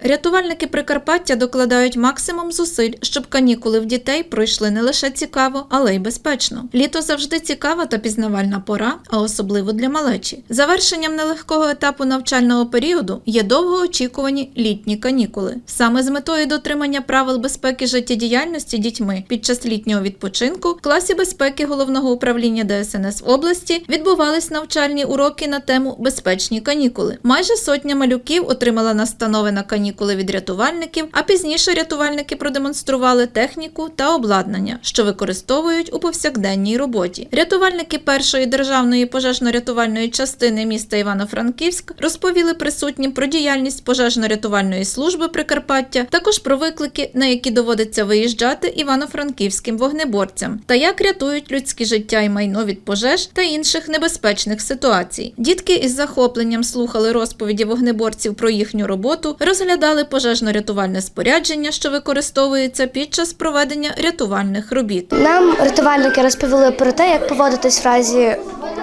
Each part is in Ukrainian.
Рятувальники Прикарпаття докладають максимум зусиль, щоб канікули в дітей пройшли не лише цікаво, але й безпечно. Літо завжди цікава та пізнавальна пора, а особливо для малечі. Завершенням нелегкого етапу навчального періоду є довгоочікувані літні канікули. Саме з метою дотримання правил безпеки життєдіяльності дітьми під час літнього відпочинку в класі безпеки головного управління ДСНС області відбувались навчальні уроки на тему безпечні канікули. Майже сотня малюків отримала настанови на канікули від рятувальників, а пізніше рятувальники продемонстрували техніку та обладнання, що використовують у повсякденній роботі. Рятувальники першої державної пожежно-рятувальної частини міста Івано-Франківськ розповіли присутнім про діяльність пожежно-рятувальної служби Прикарпаття, також про виклики, на які доводиться виїжджати івано-франківським вогнеборцям, та як рятують людське життя і майно від пожеж та інших небезпечних ситуацій. Дітки із захопленням слухали розповіді вогнеборців про їхню роботу, розглядали пожежно-рятувальне спорядження, що використовується під час проведення рятувальних робіт. Нам рятувальники розповіли про те, як поводитись в разі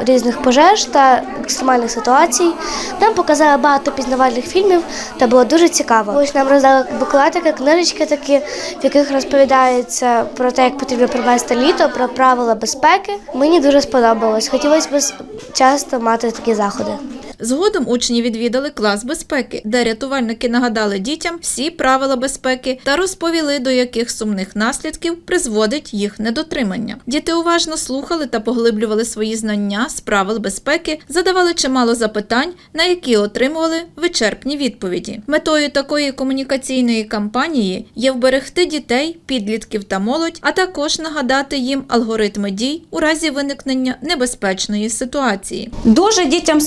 різних пожеж та екстремальних ситуацій. Нам показали багато пізнавальних фільмів та було дуже цікаво. Ось нам роздали буклетики, книжечки такі, в яких розповідається про те, як потрібно провести літо, про правила безпеки. Мені дуже сподобалось. Хотілося б часто мати такі заходи. Згодом учні відвідали клас безпеки, де рятувальники нагадали дітям всі правила безпеки та розповіли, до яких сумних наслідків призводить їх недотримання. Діти уважно слухали та поглиблювали свої знання з правил безпеки, задавали чимало запитань, на які отримували вичерпні відповіді. Метою такої комунікаційної кампанії є вберегти дітей, підлітків та молодь, а також нагадати їм алгоритми дій у разі виникнення небезпечної ситуації. Дуже дітям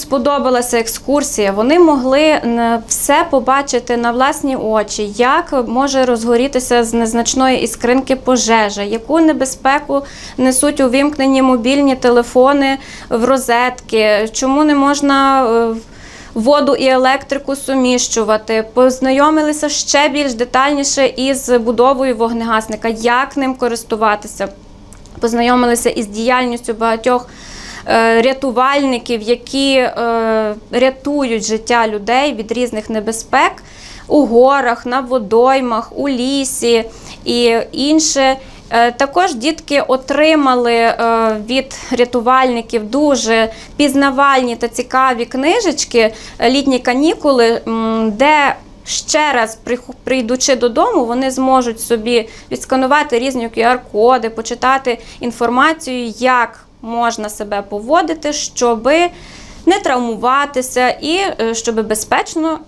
сподобалася екскурсія. Вони могли все побачити на власні очі, як може розгорітися з незначної іскринки пожежа, яку небезпеку несуть увімкнені мобільні телефони в розетки, чому не можна. е, Воду і електрику суміщувати, познайомилися ще більш детальніше із будовою вогнегасника, як ним користуватися познайомилися із діяльністю багатьох рятувальників, які е, рятують життя людей від різних небезпек у горах, на водоймах, у лісі і інше. Е, Також дітки отримали е, від рятувальників дуже пізнавальні та цікаві книжечки е, літні канікули, де ще раз прийдучи додому, вони зможуть собі відсканувати різні QR-коди, почитати інформацію, як можна себе поводити, щоби не травмуватися і е, щоб безпечно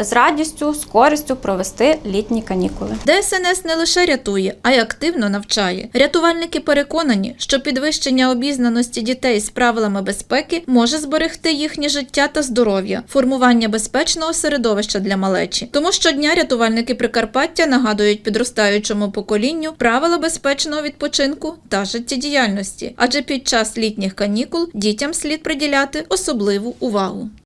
з радістю, з користю провести літні канікули. ДСНС не лише рятує, а й активно навчає. Рятувальники переконані, що підвищення обізнаності дітей з правилами безпеки може зберегти їхнє життя та здоров'я, формування безпечного середовища для малечі. Тому щодня рятувальники Прикарпаття нагадують підростаючому поколінню правила безпечного відпочинку та життєдіяльності, адже під час літніх канікул дітям слід приділяти особливу увагу.